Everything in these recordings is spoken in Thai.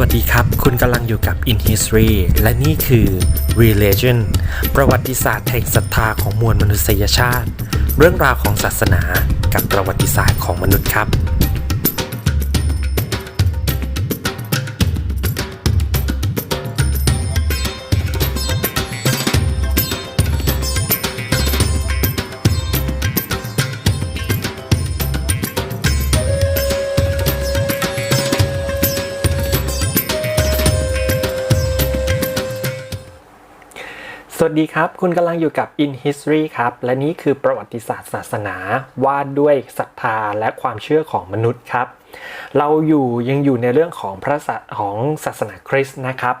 วัสดีครับ คุณกำลังอยู่กับ In History และนี่คือ Religion ประวัติศาสตร์แห่งศรัทธาของมวลมนุษยชาติ เรื่องราวของศาสนากับประวัติศาสตร์ของมนุษย์ครับ วัสดีครับ คุณกำลังอยู่กับ In History ครับ และนี่คือประวัติศาสตร์ศาสนาว่าด้วยศรัทธาและความเชื่อของมนุษย์ครับ เราอยู่ยังอยู่ในเรื่องของพระศาของศาสนาคริสต์นะครับ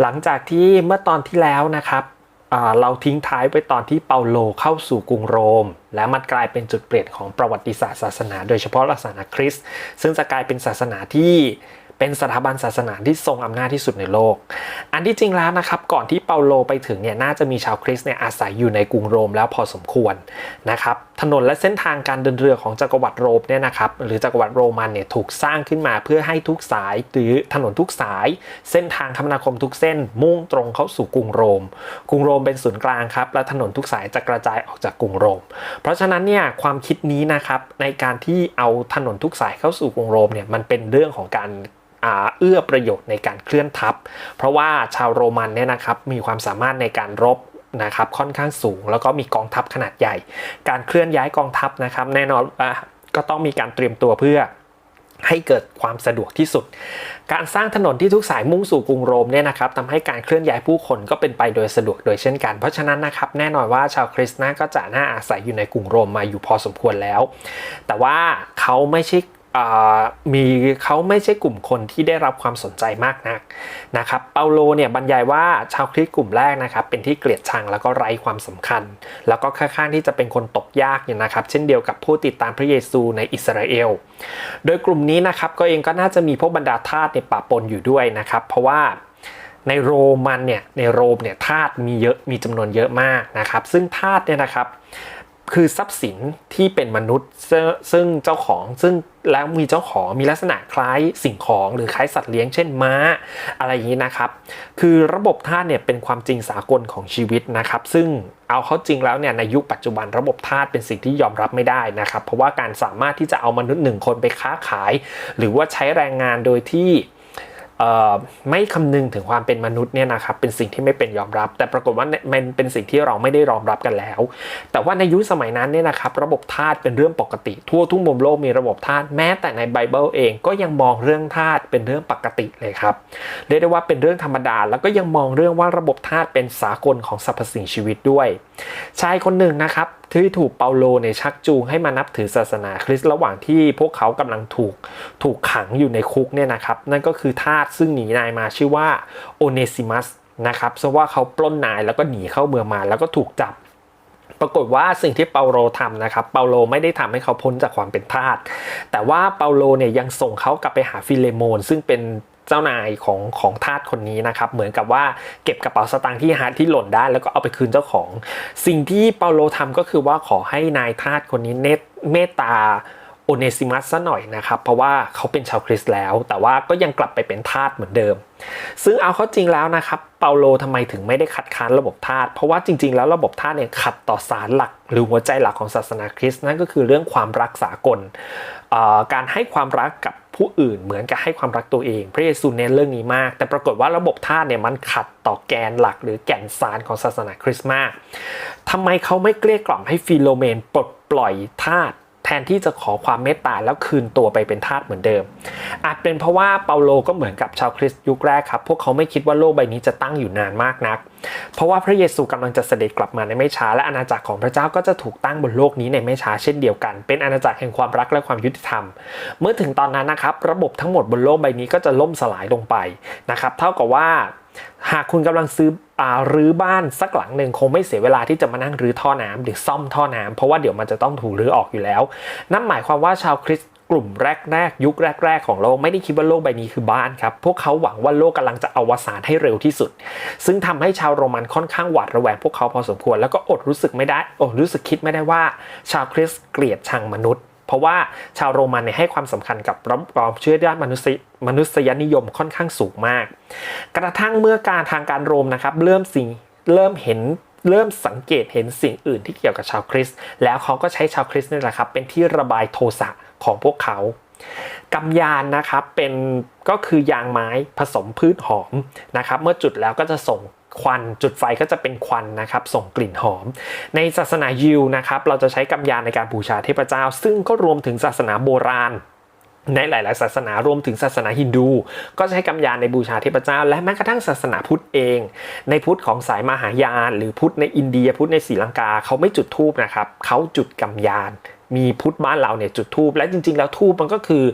หลังจากที่เมื่อตอนที่แล้วนะครับเราทิ้งท้ายไปตอนที่เปาโลเข้าสู่กรุงโรม และมันกลายเป็นจุดเปลี่ยนของประวัติศาสตร์ศาสนา โดยเฉพาะศาสนาคริสต์ซึ่งจะกลายเป็นศาสนาที่ เป็นสถาบันศาสนาที่ทรงอำนาจที่สุดในโลก อันที่จริงแล้วนะครับก่อนที่เปาโลไปถึงเนี่ยน่าจะมีชาวคริสต์เนี่ยอาศัยอยู่ในกรุงโรมแล้วพอสมควรนะครับถนนและเส้นทางการเดินเรือของจักรวรรดิโรมเนี่ยนะครับหรือจักรวรรดิโรมันเนี่ยถูกสร้างขึ้นมาเพื่อให้ทุกสายหรือถนนทุกสาย เส้นทางคมนาคมทุกเส้นมุ่งตรงเข้าสู่กรุงโรม กรุงโรมเป็นศูนย์กลางครับและถนนทุกสายจะกระจายออกจากกรุงโรม เพราะฉะนั้นเนี่ยความคิดนี้นะครับในการที่เอาถนนทุกสายเข้าสู่กรุงโรมเนี่ยมันเป็นเรื่องของการ เอื้อประโยชน์ในการเคลื่อนทัพ เพราะว่าชาวโรมันเนี่ยนะครับมีความสามารถในการรบนะครับค่อนข้างสูง แล้วก็มีกองทัพขนาดใหญ่ การเคลื่อนย้ายกองทัพนะครับแน่นอนอก็ต้องมีการเตรียมตัวเพื่อให้เกิดความสะดวกที่สุด การสร้างถนนที่ทุกสายมุ่งสู่กรุงโรมเนี่ยนะครับทำให้การเคลื่อนย้ายผู้คนก็เป็นไปโดยสะดวกโดยเช่นกัน เพราะฉะนั้นนะครับแน่นอนว่าชาวคริสต์นะก็จะน่าอาศัยอยู่ในกรุงโรมมาอยู่พอสมควรแล้ว แต่ว่าเขาไม่ใช่อ่า มีเขาไม่ใช่กลุ่มคนที่ได้รับความสนใจมากนักนะครับเปาโลเนี่ยบรรยายว่าชาวคริสต์กลุ่มแรกนะครับเป็นที่เกลียดชังแล้วก็ไร้ความสำคัญ แล้วก็ค่อนข้างที่จะเป็นคนตกยากเนี่ยนะครับ เช่นเดียวกับผู้ติดตามพระเยซูในอิสราเอล โดยกลุ่มนี้นะครับก็เองก็น่าจะมีพวกบรรดาทาสเนี่ยปะปนอยู่ด้วยนะครับ เพราะว่าในโรมันเนี่ยในโรมเนี่ยทาสมีเยอะมีจำนวนเยอะมากนะครับ ซึ่งทาสเนี่ยนะครับ คือทรัพย์สินที่เป็นมนุษย์ซึ่งเจ้าของซึ่งแล้วมีเจ้าของมีลักษณะคล้ายสิ่งของหรือคล้ายสัตว์เลี้ยงเช่นม้า อะไรอย่างนี้นะครับ คือระบบทาสเนี่ยเป็นความจริงสากลของชีวิตนะครับ ซึ่งเอาเข้าจริงแล้วเนี่ยในยุคปัจจุบันระบบทาสเป็นสิ่งที่ยอมรับไม่ได้นะครับ เพราะว่าการสามารถที่จะเอามนุษย์หนึ่งคนไปค้าขาย หรือว่าใช้แรงงานโดยที่ ไม่คำนึงถึงความเป็นมนุษย์เนี่ยนะครับเป็นสิ่งที่ไม่เป็นยอมรับ แต่ปรากฏว่ามันเป็นสิ่งที่เราไม่ได้ยอมรับกันแล้ว แต่ว่าในยุคสมัยนั้นเนี่ยนะครับระบบทาสเป็นเรื่องปกติ ทั่วทุกมุมโลกมีระบบทาสแม้แต่ในไบเบิลเองก็ยังมองเรื่องทาสเป็นเรื่องปกติเลยครับเรียกได้ว่าเป็นเรื่องธรรมดา แล้วก็ยังมองเรื่องว่าระบบทาสเป็นสากลของสรรพสิ่งชีวิตด้วย ชายคนหนึ่งนะครับ ที่ถูกเปาโลเนี่ยชักจูงให้มานับถือศาสนาคริสต์ระหว่างที่พวกเขากำลังถูกถูกขังอยู่ในคุกเนี่ยนะครับ นั่นก็คือทาสซึ่งหนีนายมาชื่อว่าโอเนซิมัสนะครับเพราะว่าเขาปล้นนายแล้วก็หนีเข้าเมืองมาแล้วก็ถูกจับปรากฏว่าสิ่งที่เปาโลทำนะครับ เปาโลไม่ได้ทำให้เขาพ้นจากความเป็นทาส แต่ว่าเปาโลเนี่ยยังส่งเขากลับไปหาฟิเลโมน ซึ่งเป็น เจ้านายของของทาสคนนี้นะครับ เหมือนกับว่าเก็บกระเป๋าสตางค์ที่ฮาร์ดที่หล่นได้ แล้วก็เอาไปคืนเจ้าของ สิ่งที่เปาโลทำก็คือว่าขอให้นายทาสคนนี้เนตเมตตาโอเนซิมัสซะหน่อยนะครับ เพราะว่าเขาเป็นชาวคริสต์แล้ว แต่ว่าก็ยังกลับไปเป็นทาสเหมือนเดิม ซึ่งเอาเข้าจริงแล้วนะครับเปาโลทำไมถึงไม่ได้คัดค้านระบบทาสเพราะว่าจริง ๆ แล้วระบบทาสเนี่ยขัดต่อสารหลัก หรือหัวใจหลักของศาสนาคริสต์นั่นก็คือเรื่องความรักสากล การให้ความรักกับผู้อื่นเหมือนกับให้ความรักตัวเอง พระเยซูเน้นเรื่องนี้มาก แต่ปรากฏว่าระบบทาสเนี่ยมันขัดต่อแกนหลัก หรือแก่นสารของศาสนาคริสต์มากทำไมเขาไม่เกลี้ยกล่อมให้ฟิโลเมนปลดปล่อยทาส แทนที่จะขอความเมตตาแล้วคืนตัวไปเป็นทาสเหมือนเดิม อาจเป็นเพราะว่าเปาโลก็เหมือนกับชาวคริสต์ยุคแรกครับ พวกเขาไม่คิดว่าโลกใบนี้จะตั้งอยู่นานมากนักเพราะว่าพระเยซูกำลังจะเสด็จกลับมาในไม่ช้าและอาณาจักรของพระเจ้าก็จะถูกตั้งบนโลกนี้ในไม่ช้าเช่นเดียวกัน เป็นอาณาจักรแห่งความรักและความยุติธรรม เมื่อถึงตอนนั้นนะครับระบบทั้งหมดบนโลกใบนี้ก็จะล่มสลายลงไปนะครับเท่ากับว่าหากคุณกำลังซื้ออารื้อบ้านสักหลังหนึ่งคงไม่เสียเวลาที่จะมานั่งรื้อท่อน้ำหรือซ่อมท่อน้ำเพราะว่าเดี๋ยวมันจะต้องถูกรื้อออกอยู่แล้ว นั่นหมายความว่าชาวคริสต์ กลุ่มแรกๆ ยุคแรก ๆ ของโลกไม่ได้คิดว่าโลกใบนี้คือบ้านครับ พวกเขาหวังว่าโลกกำลังจะอวสานให้เร็วที่สุด ซึ่งทำให้ชาวโรมันค่อนข้างหวาดระแวงพวกเขาพอสมควร แล้วก็อดรู้สึกไม่ได้อดรู้สึกคิดไม่ได้ว่า ชาวคริสต์เกลียดชังมนุษย์ เพราะว่าชาวโรมันเนี่ยให้ความสำคัญกับความเชื่อด้านมนุษยมนุษยนิยมค่อนข้างสูงมาก กระทั่งเมื่อการทางการโรมนะครับเริ่มสิ่งเริ่มเห็น เริ่มสังเกตเห็นสิ่งอื่นที่เกี่ยวกับชาวคริสต์แล้วเขาก็ใช้ชาวคริสต์นี่แหละครับเป็นที่ระบายโทสะของพวกเขากำยานนะครับเป็นก็คือยางไม้ผสมพืชหอมนะครับเมื่อจุดแล้วก็จะส่งควันจุดไฟก็จะเป็นควันนะครับส่งกลิ่นหอม ในศาสนายิวนะครับเราจะใช้กำยานในการบูชาเทพเจ้า ซึ่งก็รวมถึงศาสนาโบราณ ในหลาย ๆ ศาสนารวมถึงศาสนาฮินดู ก็ใช้กำยานในบูชาเทพเจ้า และแม้กระทั่งศาสนาพุทธเอง ในพุทธของสายมหายาน หรือพุทธในอินเดียพุทธในศรีลังกาเขาไม่จุดธูปนะครับเขาจุดกำยาน มีพุทธบ้านเราเนี่ยจุดธูปและจริง ๆ แล้วธูปมันก็คือ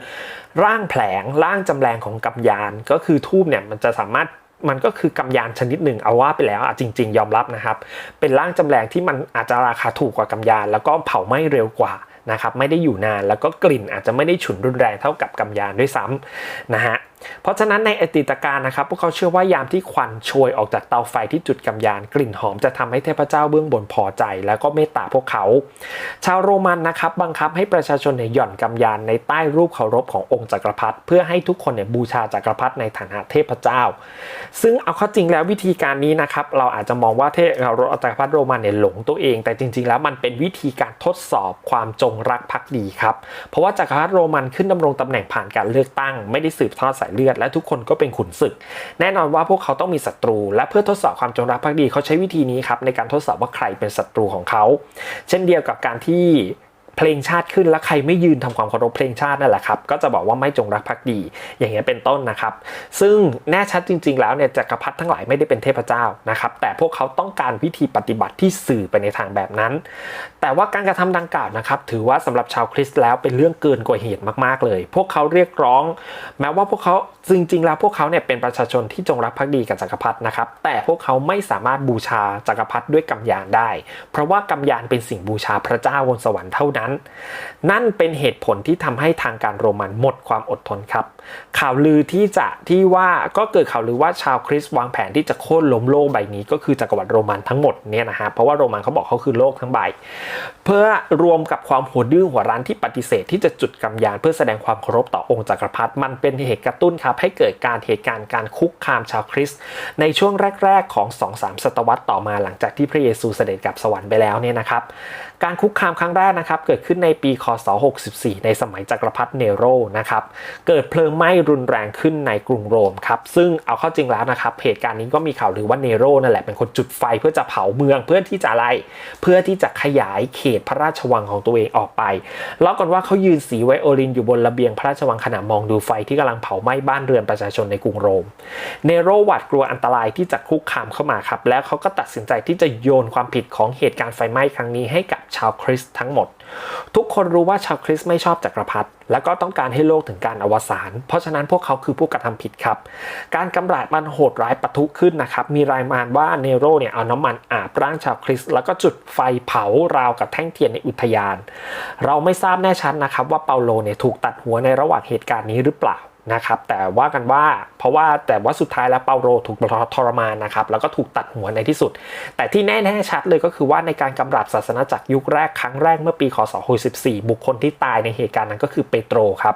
ร่างแผลงร่างจำแรงของกำยาน ก็คือธูปเนี่ยมันจะสามารถมันก็คือกำยานชนิดหนึ่งเอาว่าไปแล้วอะจริง ๆ ยอมรับนะครับ เป็นร่างจำแรงที่มันอาจจะราคาถูกกว่ากำยาน แล้วก็เผาไหม้เร็วกว่า นะครับไม่ได้อยู่นานแล้วก็กลิ่นอาจจะไม่ได้ฉุนรุนแรงเท่ากับกำยานด้วยซ้ำนะฮะ เพราะฉะนั้นในอดีตการนะครับพวกเขาเชื่อว่ายามที่ควันโชยออกจากเตาไฟที่จุดกำยานกลิ่นหอมจะทำให้เทพเจ้าเบื้องบนพอใจ แล้วก็เมตตาพวกเขา ชาวโรมันนะครับบังคับให้ประชาชนเนี่ยหย่อนกำยานในใต้รูปเคารพขององค์จักรพรรดิเพื่อให้ทุกคนเนี่ยบูชาจักรพรรดิในฐานะเทพเจ้า ซึ่งเอาเข้าจริงแล้ววิธีการนี้นะครับเราอาจจะมองว่าเทพจักรพรรดิโรมันเนี่ยหลงตัวเอง แต่จริง ๆ แล้วมันเป็นวิธีการทดสอบความจงรักภักดีครับเพราะว่าจักรพรรดิโรมันขึ้นดำรงตำแหน่งผ่านการเลือกตั้งไม่ได้สืบทอดสายเลือด และทุกคนก็เป็นขุนศึก แน่นอนว่าพวกเขาต้องมีศัตรู และเพื่อทดสอบความจงรักภักดีเขาใช้วิธีนี้ครับในการทดสอบว่าใครเป็นศัตรูของเขา เช่นเดียวกับการที่ เพลงชาติขึ้นแล้วใครไม่ยืนทำความเคารพเพลงชาตินั่นแหละครับก็จะบอกว่าไม่จงรักภักดี อย่างเงี้ยเป็นต้นนะครับ ซึ่งแน่ชัดจริง ๆ แล้วเนี่ยจักรพรรดิทั้งหลายไม่ได้เป็นเทพเจ้านะครับ แต่พวกเขาต้องการวิธีปฏิบัติที่สื่อไปในทางแบบนั้น แต่ว่าการกระทำดังกล่าวนะครับ ถือว่าสำหรับชาวคริสต์แล้วเป็นเรื่องเกินกว่าเหตุมากๆเลย พวกเขาเรียกร้อง แม้ว่าพวกเขาจริง ๆ แล้วพวกเขาเนี่ยเป็นประชาชนที่จงรักภักดีกับจักรพรรดินะครับ แต่พวกเขาไม่สามารถบูชาจักรพรรดิด้วยกำยานได้ เพราะว่ากำยานเป็นสิ่งบูชาพระเจ้าบนสวรรค์เท่านั้นนั่นเป็นเหตุผลที่ทำให้ทางการโรมันหมดความอดทนครับ ข่าวลือที่จะที่ว่าก็เกิดข่าวลือว่าชาวคริสต์วางแผนที่จะโค่นล้มโลกใบนี้ ก็คือจักรวรรดิโรมันทั้งหมดเนี่ยนะฮะเพราะว่าโรมันเขาบอกเขาคือโลกทั้งใบ เพื่อรวมกับความหัวดื้อหัวรั้นที่ปฏิเสธที่จะจุดกำยานเพื่อแสดงความเคารพต่อองค์จักรพรรดิมันเป็นเหตุกระตุ้นครับให้เกิดการเหตุการณ์การคุกคามชาวคริสต์ในช่วงแรก ๆ ของ 2-3 ศตวรรษต่อมาหลังจากที่พระเยซูเสด็จกลับสวรรค์ไปแล้วเนี่ยนะครับการคุกคามครั้งแรกนะครับเกิดิดขึ้นในปีคศ 64 ในสมัยจักรพรรดิเนโรนะครับ เกิดเพลิงไหม้รุนแรงขึ้นในกรุงโรมครับ ซึ่งเอาเข้าจริงแล้วนะครับ เหตุการณ์นี้ก็มีข่าวลือว่าเนโรนั่นแหละเป็นคนจุดไฟเพื่อจะเผาเมืองเพื่อที่จะอะไร เพื่อที่จะขยายเขตพระราชวังของตัวเองออกไปเล่ากันว่าเขายืนสีไวโอลินอยู่บนระเบียงพระราชวังขณะมองดูไฟที่กำลังเผาไหม้บ้านเรือนประชาชนในกรุงโรม เนโรหวาดกลัวอันตรายที่จะคุกคามเข้ามาครับ แล้วเขาก็ตัดสินใจที่จะโยนความผิดของเหตุการณ์ไฟไหม้ครั้งนี้ให้กับชาวคริสต์ทั้งหมดทุกคนรู้ว่าชาวคริสต์ไม่ชอบจักรพรรดิและก็ต้องการให้โลกถึงการอวสานเพราะฉะนั้นพวกเขาคือผู้กระทำผิดครับ การกำราดมันโหดร้ายปะทุขึ้นนะครับ มีรายงานว่าเนโรเนี่ยเอาน้ำมันอาบร่างชาวคริสต์แล้วก็จุดไฟเผาราวกับแท่งเทียนในอุทยาน เราไม่ทราบแน่ชัดนะครับว่าเปาโลเนี่ยถูกตัดหัวในระหว่างเหตุการณ์นี้หรือเปล่า นะครับแต่ว่ากันว่าเพราะว่าแต่ว่าสุดท้ายแล้วเปาโลถูกทรมานนะครับแล้วก็ถูกตัดหัวในที่สุด แต่ที่แน่ๆชัดเลยก็คือว่าในการกำราบศาสนาจักรยุคแรกครั้งแรกเมื่อปีคศ64บุคคลที่ตายในเหตุการณ์นั้นก็คือเปโตรครับ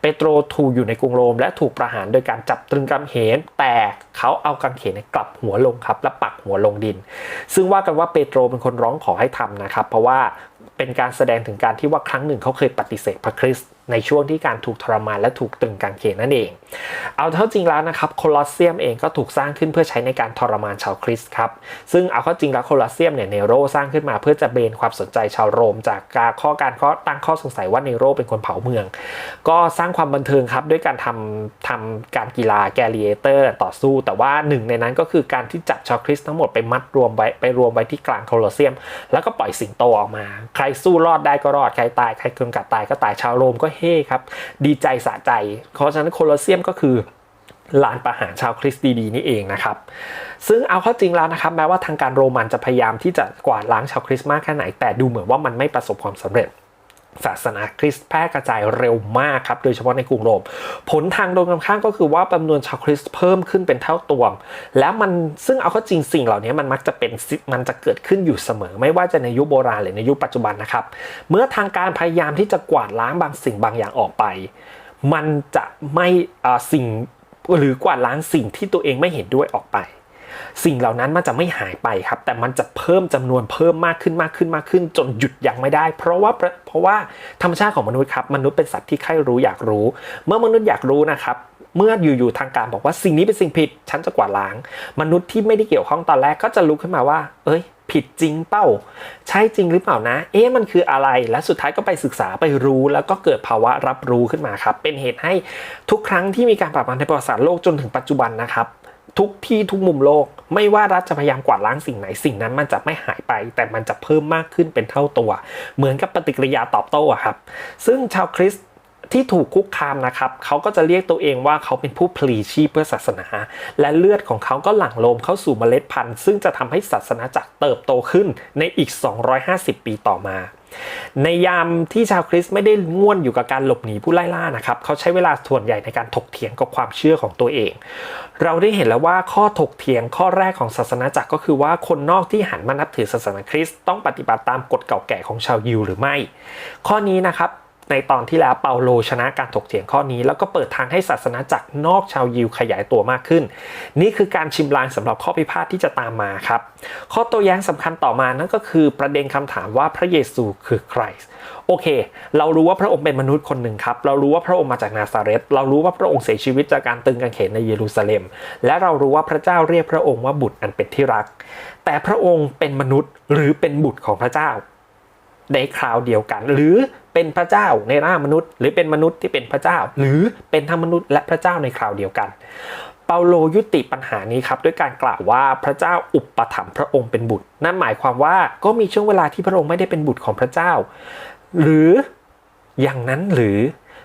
เปโตรถูกอยู่ในกรุงโรม และถูกประหารโดยการจับตรึงกำเขนแต่เขาเอากำเขนกลับหัวลงครับและปักหัวลงดิน ซึ่งว่ากันว่าเปโตรเป็นคนร้องขอให้ทำนะครับเพราะว่าเป็นการแสดงถึงการที่ว่าครั้งหนึ่งเขาเคยปฏิเสธพระคริสต์ ในช่วงที่การถูกทรมานและถูกตึงกางเขนนั่นเอง เอาเท่าจริงแล้วนะครับโคลอสเซียมเองก็ถูกสร้างขึ้นเพื่อใช้ในการทรมานชาวคริสต์ครับ ซึ่งเอาเข้าจริงแล้วโคลอสเซียมเนี่ยเนโรสร้างขึ้นมาเพื่อจะเบนความสนใจชาวโรม จากการข้อการข้อตั้งข้อสงสัยว่าเนโรเป็นคนเผาเมือง ก็สร้างความบันเทิงครับด้วยการทำทำการกีฬาแกลิเอเตอร์ ต่อสู้ แต่ว่าหนึ่งในนั้นก็คือการที่จับชาวคริสต์ทั้งหมดไปมัดรวมไว้ไปรวมไว้ที่กลางโคลอสเซียม แล้วก็ปล่อยสิงโตออกมา ใครสู้รอดได้ก็รอดใครตายใครเกินกัดตายก็ตายชาวโรมก็เเฮ่ครับ ดีใจสะใจ เพราะฉะนั้นโคลอสเซียมก็คือลานประหารชาวคริสต์ดีๆนี่เองนะครับ ซึ่งเอาเข้าจริงแล้วนะครับ แม้ว่าทางการโรมันจะพยายามที่จะกวาดล้างชาวคริสต์มากแค่ไหน แต่ดูเหมือนว่ามันไม่ประสบความสำเร็จ ศาสนาคริสต์แพร่กระจายเร็วมากครับ โดยเฉพาะในกรุงโรม ผลทางตรงกันข้ามก็คือว่าจำนวนชาวคริสต์เพิ่มขึ้นเป็นเท่าตัว แล้วมันซึ่งเอาเข้าจริงสิ่งเหล่านี้มันมักจะเป็นมันจะเกิดขึ้นอยู่เสมอ ไม่ว่าจะในยุคโบราณหรือในยุคปัจจุบันนะครับ เมื่อทางการพยายามที่จะกวาดล้างบางสิ่งบางอย่างออกไป มันจะไม่สิ่งหรือกวาดล้างสิ่งที่ตัวเองไม่เห็นด้วยออกไป สิ่งเหล่านั้นมันจะไม่หายไปครับ แต่มันจะเพิ่มจำนวนเพิ่มมากขึ้นมากขึ้นมากขึ้น จนหยุดยั้งไม่ได้ เพราะว่าเพราะว่าธรรมชาติของมนุษย์ครับมนุษย์เป็นสัตว์ที่ใคร่รู้อยากรู้ เมื่อมนุษย์อยากรู้นะครับเมื่ออยู่ๆทางการบอกว่าสิ่งนี้เป็นสิ่งผิดฉันจะกวาดล้าง มนุษย์ที่ไม่ได้เกี่ยวข้องตอนแรกก็จะลุกขึ้นมาว่า เอ้ย ผิดจริงเป้า ใช่จริงหรือเปล่านะ เอ๊ะมันคืออะไร และสุดท้ายก็ไปศึกษาไปรู้แล้วก็เกิดภาวะรับรู้ขึ้นมาครับ เป็นเหตุให้ทุกครั้งที่มีการปราบปรามในประวัติศาสตร์โลกจนถึงปัจจุบันนะครับ ทุกที่ทุกมุมโลก ไม่ว่ารัฐจะพยายามกวาดล้างสิ่งไหนสิ่งนั้นมันจะไม่หายไป แต่มันจะเพิ่มมากขึ้นเป็นเท่าตัว เหมือนกับปฏิกิริยาตอบโต้ครับ ซึ่งชาวคริสตที่ถูกคุกคามนะครับ เขาก็จะเรียกตัวเองว่าเขาเป็นผู้พลีชีพเพื่อศาสนา และเลือดของเขาก็หลั่งลมเข้าสู่เมล็ดพันธุ์ ซึ่งจะทำให้ศาสนาจักรเติบโตขึ้นในอีก 250 ปีต่อมา ในยามที่ชาวคริสต์ไม่ได้ง่วนอยู่กับการหลบหนีผู้ไล่ล่านะครับ เขาใช้เวลาส่วนใหญ่ในการถกเถียงกับความเชื่อของตัวเอง เราได้เห็นแล้วว่าข้อถกเถียงข้อแรกของศาสนาจักรก็คือว่าคนนอกที่หันมานับถือศาสนาคริสต์ต้องปฏิบัติตามกฎเก่าแก่ของชาวยิวหรือไม่ ข้อนี้นะครับ ในตอนที่แล้วเปาโลชนะการถกเถียงข้อนี้ แล้วก็เปิดทางให้ศาสนาจักรนอกชาวยิวขยายตัวมากขึ้น นี่คือการชิมลางสำหรับข้อพิพาทที่จะตามมาครับ ข้อโต้แย้งสำคัญต่อมานั่นก็คือประเด็นคำถามว่าพระเยซูคือใครโอเค เรารู้ว่าพระองค์เป็นมนุษย์คนหนึ่งครับ เรารู้ว่าพระองค์มาจากนาซาเรตเรารู้ว่าพระองค์เสียชีวิตจากการตึงกางเขนในเยรูซาเล็ม และเรารู้ว่าพระเจ้าเรียกพระองค์ว่าบุตรอันเป็นที่รัก แต่พระองค์เป็นมนุษย์หรือเป็นบุตรของพระเจ้า ในคราวเดียวกัน หรือเป็นพระเจ้าในร่างมนุษย์ หรือเป็นมนุษย์ที่เป็นพระเจ้า หรือเป็นทั้งมนุษย์และพระเจ้าในคราวเดียวกัน เปาโลยุติปัญหานี้ครับด้วยการกล่าวว่าพระเจ้าอุปถัมภ์พระองค์เป็นบุตร นั่นหมายความว่าก็มีช่วงเวลาที่พระองค์ไม่ได้เป็นบุตรของพระเจ้า หรืออย่างนั้นหรือ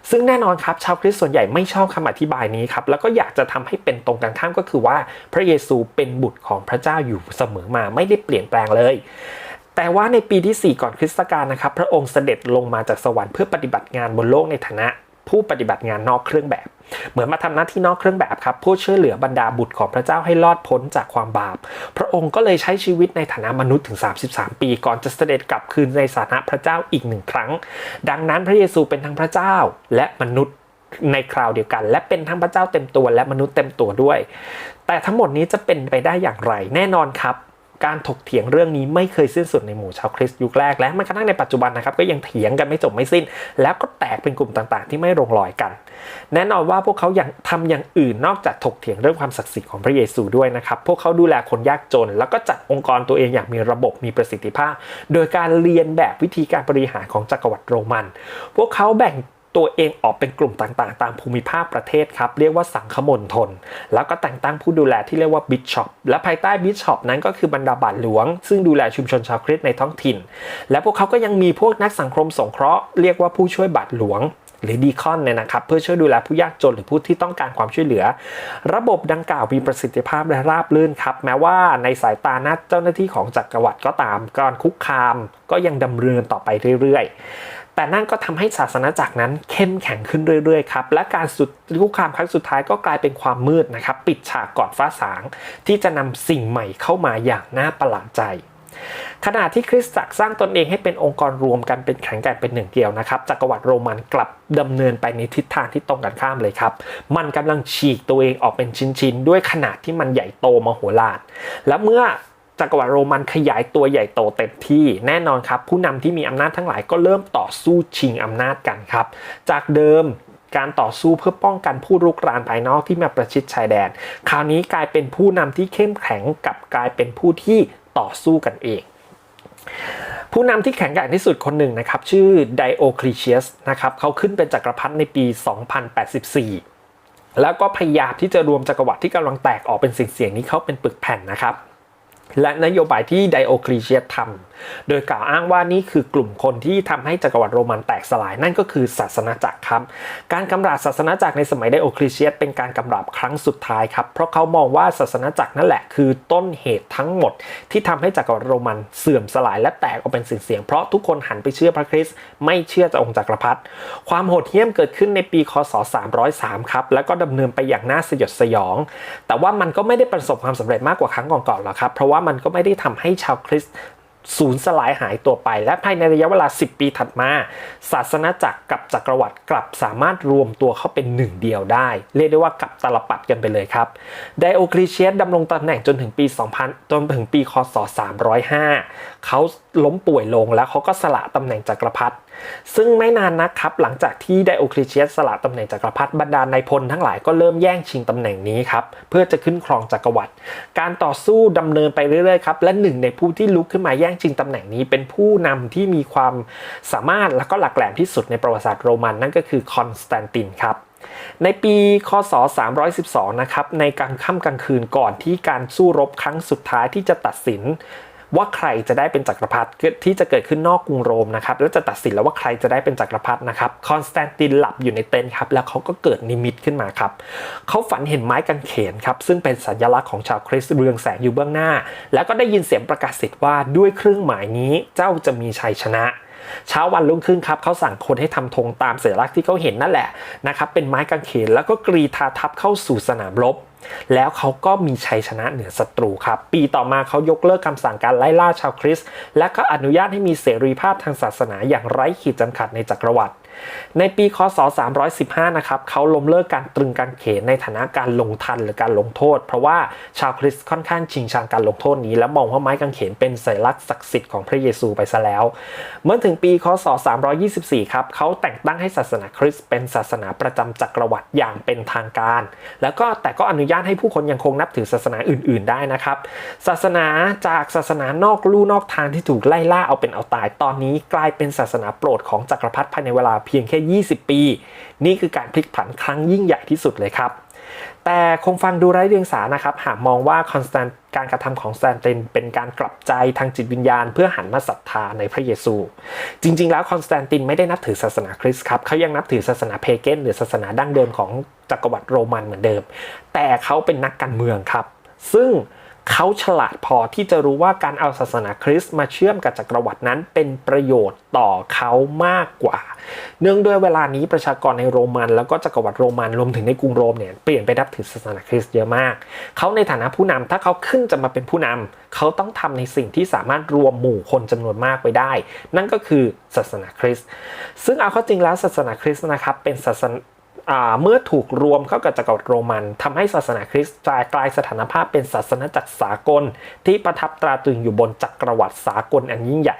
ซึ่งแน่นอนครับชาวคริสต์ส่วนใหญ่ไม่ชอบคำอธิบายนี้ครับแล้วก็อยากจะทำให้เป็นตรงกันข้ามก็คือว่า พระเยซูเป็นบุตรของพระเจ้าอยู่เสมอมาไม่ได้เปลี่ยนแปลงเลย แต่ว่าในปีที่ 4 ก่อนคริสตกาลนะครับ พระองค์เสด็จลงมาจากสวรรค์เพื่อปฏิบัติงานบนโลกในฐานะ ผู้ปฏิบัติงานนอกเครื่องแบบ เหมือนมาทำหน้าที่นอกเครื่องแบบครับผู้ช่วยเหลือบรรดาบุตรของพระเจ้าให้รอดพ้นจากความบาป พระองค์ก็เลยใช้ชีวิตในฐานะมนุษย์ถึง 33 ปี ก่อนจะเสด็จกลับคืนในฐานะพระเจ้าอีกหนึ่งครั้ง ดังนั้นพระเยซูเป็นทั้งพระเจ้าและมนุษย์ในคราวเดียวกัน และเป็นทั้งพระเจ้าเต็มตัวและมนุษย์เต็มตัวด้วย แต่ทั้งหมดนี้จะเป็นไปได้อย่างไรแน่นอนครับ การถกเถียงเรื่องนี้ไม่เคยสิ้นสุดในหมู่ชาวคริสต์ยุคแรกและแม้กระทั่งในปัจจุบันนะครับก็ยังเถียงกันไม่จบไม่สิ้น แล้วก็แตกเป็นกลุ่มต่างๆ ที่ไม่ลงรอยกัน แน่นอนว่าพวกเขายังทำอย่างอื่นนอกจากถกเถียงเรื่องความศักดิ์สิทธิ์ของพระเยซูด้วยนะครับพวกเขาดูแลคนยากจน แล้วก็จัดองค์กรตัวเองอย่างมีระบบมีประสิทธิภาพ โดยการเรียนแบบวิธีการบริหารของจักรวรรดิโรมัน พวกเขาแบ่ง ตัวเองออกเป็นกลุ่มต่างๆ ตามภูมิภาคประเทศครับ เรียกว่าสังคมนทนแล้วก็แต่งตั้งผู้ดูแลที่เรียกว่าบิชชอปและภายใต้บิชชอปนั้นก็คือบรรดาบาทหลวง ซึ่งดูแลชุมชนชาวคริสต์ในท้องถิ่น และพวกเขาก็ยังมีพวกนักสังคมสงเคราะห์เรียกว่าผู้ช่วยบาทหลวงหรือดีคอนเนี่ยนะครับเพื่อช่วยดูแลผู้ยากจนหรือผู้ที่ต้องการความช่วยเหลือ ระบบดังกล่าวมีประสิทธิภาพและราบรื่นครับ แม้ว่าในสายตาหน้าเจ้าหน้าที่ของจักรวรรดิก็ตามการคุกคาม ก็ยังดำเนินต่อไปเรื่อยๆ แต่นั่นก็ทำให้ศาสนาจักรนั้นเข้มแข็งขึ้นเรื่อยๆครับและการสุดคุกคามครั้งสุดท้ายก็กลายเป็นความมืดนะครับปิดฉากก่อนฟ้าสาง ที่จะนำสิ่งใหม่เข้ามาอย่างน่าประหลาดใจขณะที่คริสตจักรสร้างตนเองให้เป็นองค์กรรวมกันเป็นแข็งแกร่งเป็นหนึ่งเดียวนะครับจักรวรรดิโรมันกลับดำเนินไปในทิศทางที่ตรงกันข้ามเลยครับ มันกำลังฉีกตัวเองออกเป็นชิ้นๆ ด้วยขนาดที่มันใหญ่โตมโหฬารและเมื่อ จักรวรรดิโรมันขยายตัวใหญ่โตเต็มที่แน่นอนครับ ผู้นำที่มีอำนาจทั้งหลายก็เริ่มต่อสู้ชิงอำนาจกันครับ จากเดิมการต่อสู้เพื่อป้องกันผู้รุกรานภายนอกที่มาประชิดชายแดน คราวนี้กลายเป็นผู้นำที่เข้มแข็งกับกลายเป็นผู้ที่ต่อสู้กันเอง ผู้นำที่แข็งแกร่งที่สุดคนหนึ่งนะครับ ชื่อไดโอคลีเชียสนะครับเขาขึ้นเป็นจักรพรรดิในปี 2084 แล้วก็พยายามที่จะรวมจักรวรรดิที่กำลังแตกออกเป็นสิ่งเสียงนี้เข้าเป็นปึกแผ่นนะครับ และนโยบายที่ไดโอคลีเชียสท โดยกล่าวอ้างว่านี่คือกลุ่มคนที่ทำให้จักรวรรดิโรมันแตกสลายนั่นก็คือศาสนาจักรครับ การกำราบศาสนาจักรในสมัยไดโอคลีเชียสเป็นการกำราบครั้งสุดท้ายครับ เพราะเขามองว่าศาสนาจักรนั่นแหละคือต้นเหตุทั้งหมด ที่ทำให้จักรวรรดิโรมันเสื่อมสลายและแตกออกเป็นสิ่งเสียงเพราะทุกคนหันไปเชื่อพระคริสต์ไม่เชื่อองค์จักรพรรดิความโหดเหี้ยมเกิดขึ้นในปีคศ 303 ครับ แล้วก็ดำเนินไปอย่างน่าสยดสยอง แต่ว่ามันก็ไม่ได้ประสบความสำเร็จมากกว่าครั้งก่อนๆหรอกครับ เพราะว่ามันก็ไม่ได้ทำให้ชาวคริสต์ สูญสลายหายตัวไป และภายในระยะเวลา 10 ปีถัดมา ศาสนาจักรกับจักรวรรดิกลับสามารถรวมตัวเข้าเป็นหนึ่งเดียวได้ เรียกได้ว่ากลับตลปัดกันไปเลยครับ ไดโอคลีเชียสดำรงตำแหน่งจนถึงปี 2000 จนถึงปี คศ 305 เขาล้มป่วยลงแล้วเขาก็สละตำแหน่งจักรพรรดิ ซึ่งไม่นานนะครับหลังจากที่ไดโอคลีเชียสสละตำแหน่งจักรพรรดิบรรดาในพลทั้งหลายก็เริ่มแย่งชิงตำแหน่งนี้ครับเพื่อจะขึ้นครองจักรวรรดิการต่อสู้ดำเนินไปเรื่อยๆครับและหนึ่งในผู้ที่ลุกขึ้นมาแย่งชิงตำแหน่งนี้ เป็นผู้นำที่มีความสามารถและก็หลักแหลมที่สุดในประวัติศาสตร์โรมันนั่นก็คือคอนสแตนตินครับในปีคศ 312 นะครับ ในกลางค่ำกลางคืนก่อนที่การสู้รบครั้งสุดท้ายที่จะตัดสิน ว่าใครจะได้เป็นจักรพรรดิที่จะเกิดขึ้นนอกกรุงโรมนะครับแล้วจะตัดสินแล้วว่าใครจะได้เป็นจักรพรรดินะครับคอนสแตนตินหลับอยู่ในเต็นท์ครับแล้วเขาก็เกิดนิมิตขึ้นมาครับเขาฝันเห็นไม้กางเขนครับซึ่งเป็นสัญลักษณ์ของชาวคริสต์เรืองแสงอยู่เบื้องหน้า แล้วก็ได้ยินเสียงประกาศสิทธิ์ว่าด้วยเครื่องหมายนี้เจ้าจะมีชัยชนะเช้าวันรุ่งขึ้นครับเขาสั่งคนให้ทำธงตามสัญลักษณ์ที่เขาเห็นนั่นแหละนะครับเป็นไม้กางเขนแล้วก็กรีธาทัพเข้าสู่สนามรบ แล้วเขาก็มีชัยชนะเหนือศัตรูครับ ปีต่อมาเขายกเลิกคำสั่งการไล่ล่าชาวคริสต์และก็อนุญาตให้มีเสรีภาพทางศาสนาอย่างไร้ขีดจำกัดในจักรวรรดิ ในปีคศ 315 นะครับเขาล้มเลิกการตรึงกางเขนในฐานะการลงทันหรือการลงโทษ เพราะว่าชาวคริสต์ค่อนข้างชิงชังการลงโทษนี้ และมองว่าไม้กางเขนเป็นสัญลักษณ์ศักดิ์สิทธิ์ของพระเยซูไปซะแล้ว เมื่อถึงปีคศ 324 ครับเขาแต่งตั้งให้ศาสนาคริสต์เป็นศาสนาประจำจักรวรรดิอย่างเป็นทางการ แล้วก็แต่ก็อนุญาตให้ผู้คนยังคงนับถือศาสนาอื่น ๆ ได้นะครับ ศาสนาจากศาสนานอกลู่นอกทางที่ถูกไล่ล่าเอาเป็นเอาตายตอนนี้กลายเป็นศาสนาโปรดของจักรพรรดิภายในเวลาเพียงแค่ 20 ปี นี่คือการพลิกผันครั้งยิ่งใหญ่ที่สุดเลยครับ แต่คงฟังดูไร้เดียงสานะครับหากมองว่าคอนสแตนการกระทำของสแตนตินเป็นการกลับใจทางจิตวิญญาณ เพื่อหันมาศรัทธาในพระเยซู จริง ๆ แล้วคอนสแตนตินไม่ได้นับถือศาสนาคริสต์ครับเขายังนับถือศาสนาเพเกนหรือศาสนาดั้งเดิมของจักรวรรดิโรมันเหมือนเดิม แต่เขาเป็นนักการเมืองครับ ซึ่ง เขาฉลาดพอที่จะรู้ว่าการเอาศาสนาคริสต์มาเชื่อมกับจักรวรรดินั้นเป็นประโยชน์ต่อเขามากกว่า เนื่องด้วยเวลานี้ประชากรในโรมัน แล้วก็จักรวรรดิโรมันรวมถึงในกรุงโรมเนี่ยเปลี่ยนไปนับถือศาสนาคริสต์เยอะมาก เขาในฐานะผู้นำถ้าเขาขึ้นจะมาเป็นผู้นำเขาต้องทำในสิ่งที่สามารถรวมหมู่คนจำนวนมากไว้ได้ นั่นก็คือศาสนาคริสต์ซึ่งเอาเข้าจริงแล้วศาสนาคริสต์นะครับเป็นศาสนา เมื่อถูกรวมเข้ากับจักรวรรดิโรมันทำให้ศาสนาคริสต์กลายสถานภาพเป็นศาสนาจักรสากล ที่ประทับตราตรึงอยู่บนจักรวรรดิสากลอันยิ่งใหญ่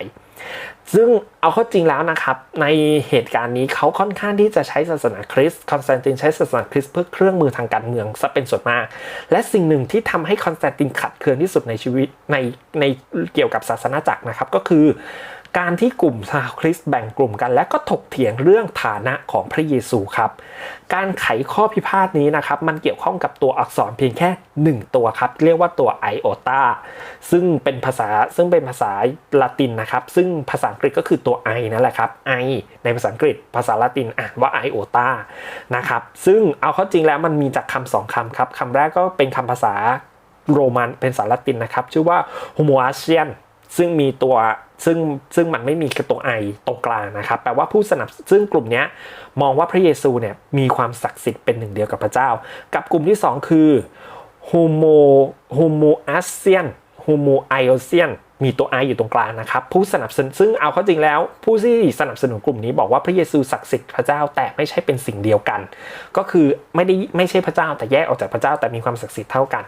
ซึ่งเอาเข้าจริงแล้วนะครับ ในเหตุการณ์นี้เขาค่อนข้างที่จะใช้ศาสนาคริสต์คอนสแตนตินใช้ศาสนาคริสต์เพื่อเครื่องมือทางการเมืองซะเป็นส่วนมาก และสิ่งหนึ่งที่ทำให้คอนสแตนตินขัดเคืองที่สุดในชีวิตในในเกี่ยวกับศาสนาจักรนะครับก็คือ การที่กลุ่มชาวคริสต์แบ่งกลุ่มกัน และก็ถกเถียงเรื่องฐานะของพระเยซูครับ การไขข้อพิพาทนี้นะครับ มันเกี่ยวข้องกับตัวอักษรเพียงแค่ 1 ตัวครับ เรียกว่าตัวไอโอตาซึ่งเป็นภาษาซึ่งเป็นภาษาละตินนะครับ ซึ่งภาษาอังกฤษก็คือตัว I นั่นแหละครับ I ในภาษาอังกฤษ ภาษาละตินอ่านว่าไอโอตานะครับ ซึ่งเอาเข้าจริงแล้วมันมีจากคำสองคำครับคำแรกก็เป็นคำภาษาโรมันเป็นภาษาละตินนะครับ ชื่อว่า homoasian ซึ่งมีตัวซึ่งซึ่งมันไม่มีตัวไอตรงกลางนะครับแปลว่าผู้สนับซึ่งกลุ่มนี้มองว่าพระเยซูเนี่ยมีความศักดิ์สิทธิ์เป็นหนึ่งเดียวกับพระเจ้า กับกลุ่มที่ 2 คือ homo homoasian homoiosian มี มีตัว I อยู่ตรงกลางนะครับ ผู้สนับสนุนซึ่งเอาเข้าจริงแล้ว ผู้ที่สนับสนุนกลุ่มนี้บอกว่าพระเยซูศักดิ์สิทธิ์พระเจ้าแต่ไม่ใช่เป็นสิ่งเดียวกัน ก็คือไม่ได้ไม่ใช่พระเจ้าแต่แยกออกจากพระเจ้าแต่มีความศักดิ์สิทธิ์เท่ากัน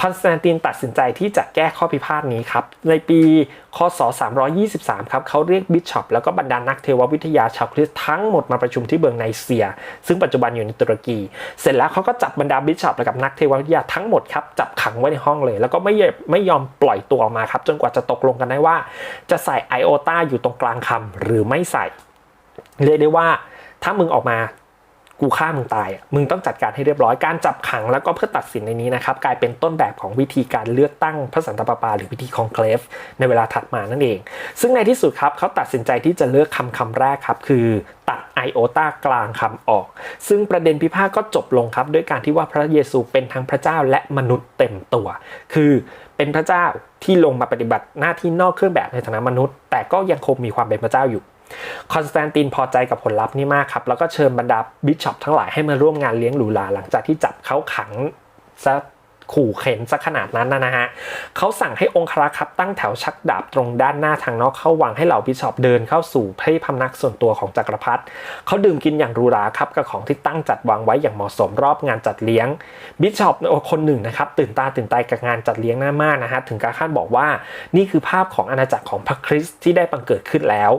คอนสแตนตินตัดสินใจที่จะแก้ข้อพิพาทนี้ครับ ในปีคศ 323 ครับเขาเรียกบิชอปแล้วก็บรรดานักเทววิทยาชาวคริสต์ทั้งหมดมาประชุมที่เมืองไนเซีย ซึ่งปัจจุบันอยู่ในตุรกี เสร็จแล้วเขาก็จับบรรดาบิชอปและกับนักเทววิทยาทั้งหมดครับจับขังไว้ในห้องเลย แล้วก็ไม่ไม่ยอมปล่อยตัวออกมาครับจนกว่าจะตกลงกันได้ว่า จะใส่ไอโอตาอยู่ตรงกลางคำหรือไม่ใส่ เรียกได้ว่า ถ้ามึงออกมากูฆ่ามึงตาย มึงต้องจัดการให้เรียบร้อย การจับขังแล้วก็เพื่อตัดสินในนี้นะครับ กลายเป็นต้นแบบของวิธีการเลือกตั้งพระสันตะปาปา หรือวิธีคองเคลฟในเวลาถัดมานั่นเอง ซึ่งในที่สุดครับเขาตัดสินใจที่จะเลือกคำคำแรกครับ คือตัดไอโอตากลางคำออก ซึ่งประเด็นพิพาทก็จบลงครับ ด้วยการที่ว่าพระเยซูเป็นทั้งพระเจ้าและมนุษย์เต็มตัว คือ เป็นพระเจ้าที่ลงมาปฏิบัติหน้าที่นอกเครื่องแบบในฐานะมนุษย์ แต่ก็ยังคงมีความเป็นพระเจ้าอยู่คอนสแตนตินพอใจกับผลลัพธ์นี้มากครับแล้วก็เชิญบรรดาบิชอปทั้งหลายให้มาร่วมงานเลี้ยงหรูหราหลังจากที่จับเขาขังซะ ขู่เข็นซะขนาดนั้นนะฮะเขาสั่งให้องครักษ์ครับตั้งแถวชักดาบตรงด้านหน้าทางนอกเข้าวังให้เหล่าบิชอปเดินเข้าสู่พระพำนักส่วนตัวของจักรพรรดิเขาดื่มกินอย่างรูราครับกับของที่ตั้งจัดวางไว้อย่างเหมาะสมรอบงานจัดเลี้ยงบิชอปคนหนึ่งนะครับตื่นตาตื่นใจกับงานจัดเลี้ยงหน้ามากนะฮะถึงการคาดบอกว่านี่คือภาพของอาณาจักรของพระคริสต์ที่ได้บังเกิดขึ้นแล้ว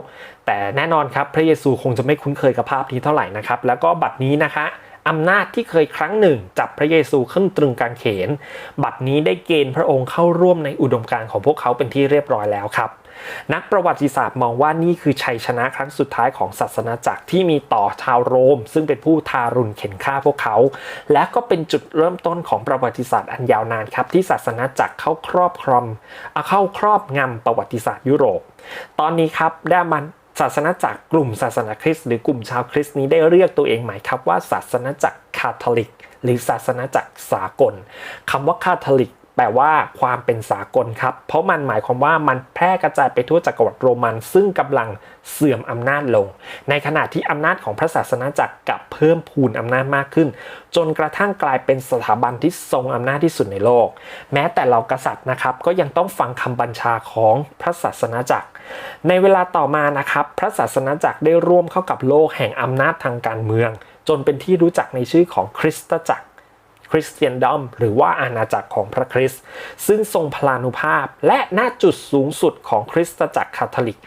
แต่แน่นอนครับพระเยซูคงจะไม่คุ้นเคยกับภาพนี้เท่าไหร่นะครับแล้วก็บัดนี้นะคะ อำนาจที่เคยครั้งหนึ่ง จับพระเยซูขึ้นตรึงกางเขน บัดนี้ได้เกณฑ์พระองค์เข้าร่วมในอุดมการณ์ของพวกเขาเป็นที่เรียบร้อยแล้วครับ นักประวัติศาสตร์มองว่านี่คือชัยชนะครั้งสุดท้ายของศาสนาจักรที่มีต่อชาวโรม ซึ่งเป็นผู้ทารุณเข็นฆ่าพวกเขา และก็เป็นจุดเริ่มต้นของประวัติศาสตร์อันยาวนานครับที่ศาสนาจักรเข้าครอบครองเข้าครอบงำประวัติศาสตร์ยุโรป ตอนนี้ครับได้มัน ศาสนาจักรกลุ่มศาสนาคริสต์หรือกลุ่มชาวคริสต์นี้ได้เรียกตัวเองหมายครับว่าศาสนาจักรคาทอลิก หรือศาสนาจักรสากลคำว่าคาทอลิก แปลว่าความเป็นสากลครับ เพราะมันหมายความว่ามันแพร่กระจายไปทั่วจักรวรรดิโรมัน ซึ่งกำลังเสื่อมอำนาจลง ในขณะที่อำนาจของพระศาสนาจักรกับเพิ่มพูนอำนาจมากขึ้น จนกระทั่งกลายเป็นสถาบันที่ทรงอำนาจที่สุดในโลก แม้แต่เรากษัตริย์นะครับก็ยังต้องฟังคำบัญชาของพระศาสนาจักร ในเวลาต่อมานะครับพระศาสนาจักรได้ร่วมเข้ากับโลกแห่งอำนาจทางการเมือง จนเป็นที่รู้จักในชื่อของคริสตจักร คริสเตียนดอมหรือว่าอาณาจักรของพระคริสต์ซึ่งทรงพลานุภาพและณจุดสูงสุดของคริสตจักรคาทอลิก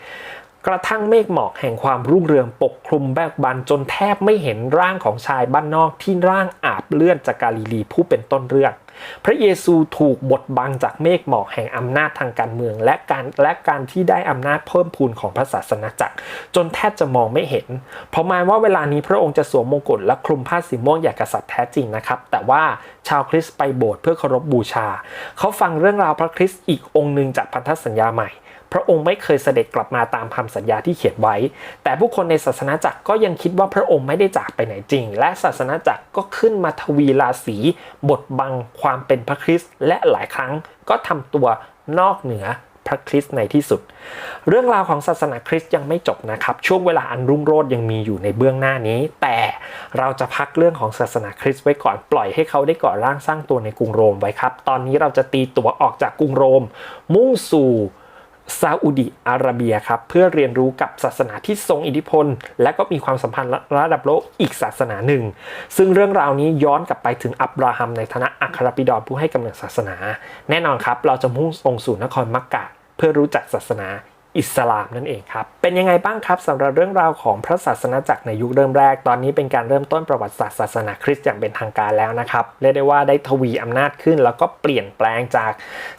กระทั่งเมฆหมอกแห่งความรุ่งเรืองปกคลุมแบกบันจนแทบไม่เห็นร่างของชายบ้านนอกที่ร่างอาบเลื่อนจากกาลิลีผู้เป็นต้นเรื่อง พระเยซูถูกบดบังจากเมฆหมอกแห่งอำนาจทางการเมือง และการและการที่ได้อำนาจเพิ่มพูนของพระศาสนาจักร จนแทบจะมองไม่เห็น เพราะหมายว่าเวลานี้พระองค์จะสวมมงกุฎและคลุมผ้าสีม่วงอย่างกษัตริย์แท้จริงนะครับ แต่ว่าชาวคริสต์ไปโบสถ์เพื่อเคารพบบูชา เขาฟังเรื่องราวพระคริสต์อีกองค์หนึ่งจากพันธสัญญาใหม่ พระองค์ไม่เคยเสด็จกลับมาตามคำสัญญาที่เขียนไว้ แต่ผู้คนในศาสนาจักรก็ยังคิดว่าพระองค์ไม่ได้จากไปไหนจริง และศาสนาจักรก็ขึ้นมาทวีราศีบทบังความเป็นพระคริสต์และหลายครั้งก็ทำตัวนอกเหนือพระคริสต์ในที่สุด เรื่องราวของศาสนาคริสต์ยังไม่จบนะครับ ช่วงเวลาอันรุ่งโรจน์ยังมีอยู่ในเบื้องหน้านี้ แต่เราจะพักเรื่องของศาสนาคริสต์ไว้ก่อนปล่อยให้เขาได้ก่อร่างสร้างตัวในกรุงโรมไว้ครับ ตอนนี้เราจะตีตัวออกจากกรุงโรม มุ่งสู่ ซาอุดิอาระเบียครับเพื่อเรียนรู้กับศาสนาที่ทรงอิทธิพล และก็มีความสัมพันธ์ระดับโลกอีกศาสนาหนึ่ง ซึ่งเรื่องราวนี้ย้อนกลับไปถึงอับราฮัมในฐานะอัครปิดอผู้ให้กำเนิดศาสนา แน่นอนครับ เราจะมุ่งตรงสู่นครมักกะ เพื่อรู้จักศาสนา อิสลามนั่นเองครับ เป็นยังไงบ้างครับสำหรับเรื่องราวของพระศาสนาจักรในยุคเริ่มแรก ตอนนี้เป็นการเริ่มต้นประวัติศาสตร์ศาสนาคริสต์อย่างเป็นทางการแล้วนะครับ เรียกได้ว่าได้ทวีอำนาจขึ้น แล้วก็เปลี่ยนแปลงจาก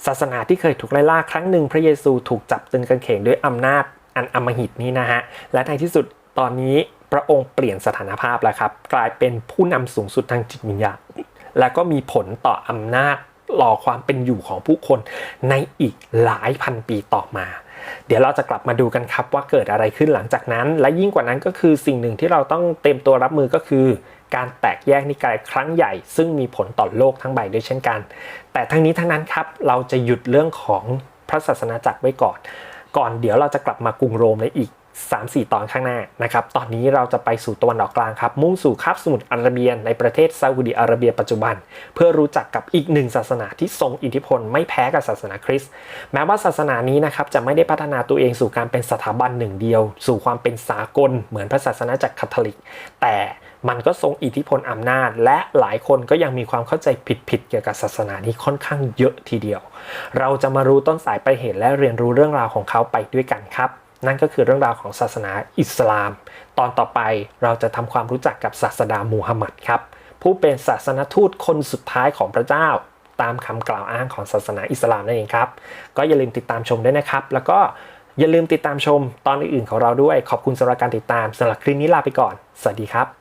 ศาสนาที่เคยถูกไล่ล่าครั้งหนึ่งพระเยซูถูกจับตึงกางเขนด้วยอำนาจอันอมหิตนี้นะฮะ และในที่สุดตอนนี้พระองค์เปลี่ยนสถานภาพแล้วครับ กลายเป็นผู้นำสูงสุดทางจิตวิญญาณ และก็มีผลต่ออำนาจหล่อความเป็นอยู่ของผู้คนในอีกหลายพันปีต่อมา เดี๋ยวเราจะกลับมาดูกันครับว่าเกิดอะไรขึ้นหลังจากนั้น และยิ่งกว่านั้นก็คือสิ่งหนึ่งที่เราต้องเตรียมตัวรับมือก็คือ การแตกแยกนิกายครั้งใหญ่ ซึ่งมีผลต่อโลกทั้งใบด้วยเช่นกัน แต่ทั้งนี้ทั้งนั้นครับเราจะหยุดเรื่องของพระศาสนาจักรไว้ก่อน ก่อนเดี๋ยวเราจะกลับมากรุงโรมในอีก 3-4 ตอนข้างหน้านะครับ ตอนนี้เราจะไปสู่ตะวันออกกลางครับ มุ่งสู่คาบสมุทรอาระเบียในประเทศซาอุดิอาระเบียปัจจุบัน เพื่อรู้จักกับอีกหนึ่งศาสนาที่ทรงอิทธิพลไม่แพ้กับศาสนาคริสต์ แม้ว่าศาสนานี้นะครับจะไม่ได้พัฒนาตัวเองสู่การเป็นสถาบันหนึ่งเดียว สู่ความเป็นสากล เหมือนพระศาสนาจักรคาทอลิก แต่มันก็ทรงอิทธิพลอำนาจ และหลายคนก็ยังมีความเข้าใจผิดๆเกี่ยวกับศาสนานี้ค่อนข้างเยอะทีเดียว เราจะมารู้ต้นสายไปเหตุและเรียนรู้เรื่องราวของเขาไปด้วยกันครับ นั่นก็คือเรื่องราวของศาสนาอิสลาม ตอนต่อไปเราจะทำความรู้จักกับศาสดามูฮัมหมัดครับ ผู้เป็นศาสนทูตคนสุดท้ายของพระเจ้า ตามคำกล่าวอ้างของศาสนาอิสลามนั่นเองครับ ก็อย่าลืมติดตามชมด้วยนะครับ แล้วก็อย่าลืมติดตามชมตอนอื่นๆของเราด้วย ขอบคุณสำหรับการติดตามสำหรับคลิปนี้ลาไปก่อน สวัสดีครับ